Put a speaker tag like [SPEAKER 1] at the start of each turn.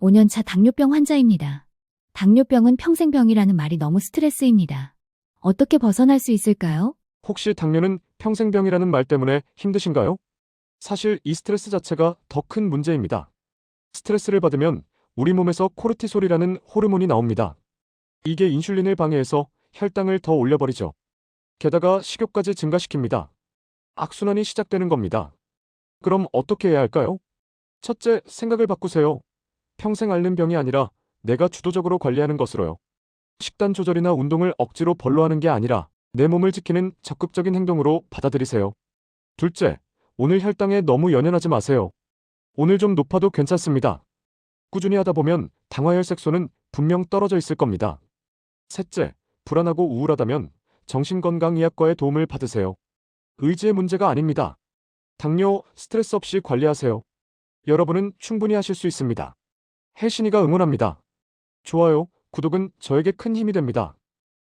[SPEAKER 1] 5년차 당뇨병 환자입니다. 당뇨병은 평생병이라는 말이 너무 스트레스입니다. 어떻게 벗어날 수 있을까요?
[SPEAKER 2] 혹시 당뇨는 평생병이라는 말 때문에 힘드신가요? 사실 이 스트레스 자체가 더 큰 문제입니다. 스트레스를 받으면 우리 몸에서 코르티솔이라는 호르몬이 나옵니다. 이게 인슐린을 방해해서 혈당을 더 올려버리죠. 게다가 식욕까지 증가시킵니다. 악순환이 시작되는 겁니다. 그럼 어떻게 해야 할까요? 첫째, 생각을 바꾸세요. 평생 앓는 병이 아니라 내가 주도적으로 관리하는 것으로요. 식단 조절이나 운동을 억지로 벌로 하는 게 아니라 내 몸을 지키는 적극적인 행동으로 받아들이세요. 둘째, 오늘 혈당에 너무 연연하지 마세요. 오늘 좀 높아도 괜찮습니다. 꾸준히 하다 보면 당화혈 색소는 분명 떨어져 있을 겁니다. 셋째, 불안하고 우울하다면 정신건강의학과의 도움을 받으세요. 의지의 문제가 아닙니다. 당뇨, 스트레스 없이 관리하세요. 여러분은 충분히 하실 수 있습니다. 혜신이가 응원합니다. 좋아요, 구독은 저에게 큰 힘이 됩니다.